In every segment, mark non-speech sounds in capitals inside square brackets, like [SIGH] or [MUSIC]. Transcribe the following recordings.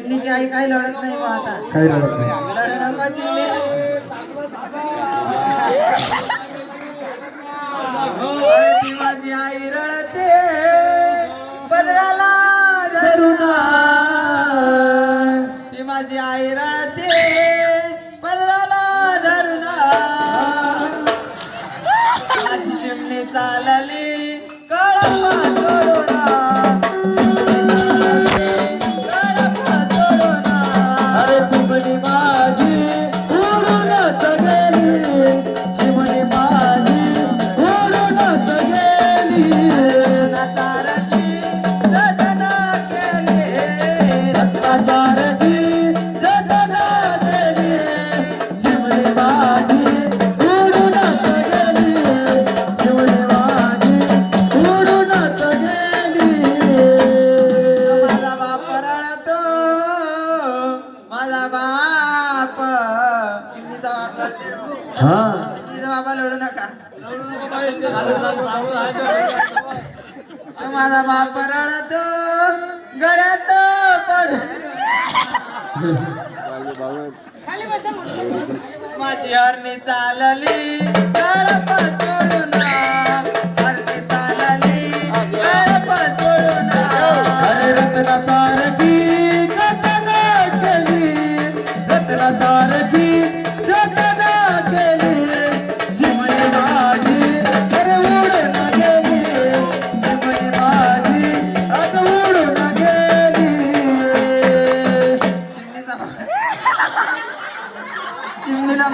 चिमणीची आई काही लढत नाही मग आता. काही रडत नाही. नको चिमणी अरे ती माझी आई रडते पदराला धरुणा ती माझी आई रडते पदराला धरुणा माझी चिमणी चालली हा. बाबा लढू नका. [LAUGHS] माझा बाप रडतो गळ्यात पड माझी हरणी चालली गळप सोडून चिमणीला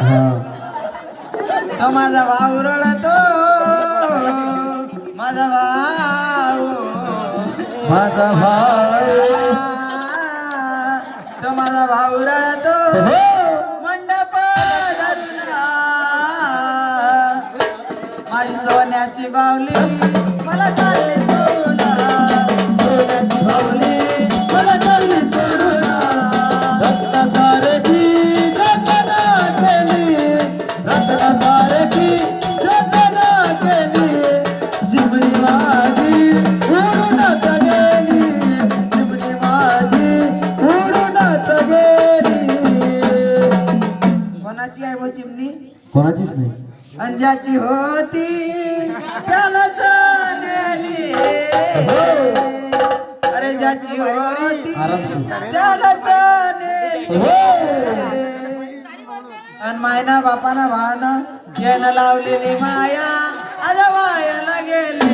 हा. माझा भाऊ रडतो. माझा भाऊ. माझा भाऊ. तो माझा भाऊ रडतो. हो. मंडप माझी सोन्याची बावली. मला चालली सोडून सोन्याची बावली. कोणाचीच नाही. अंजाची होती. त्यालाच आणि मायना बापाना भावानं घेणं लावलेली माया. आज वायाला गेली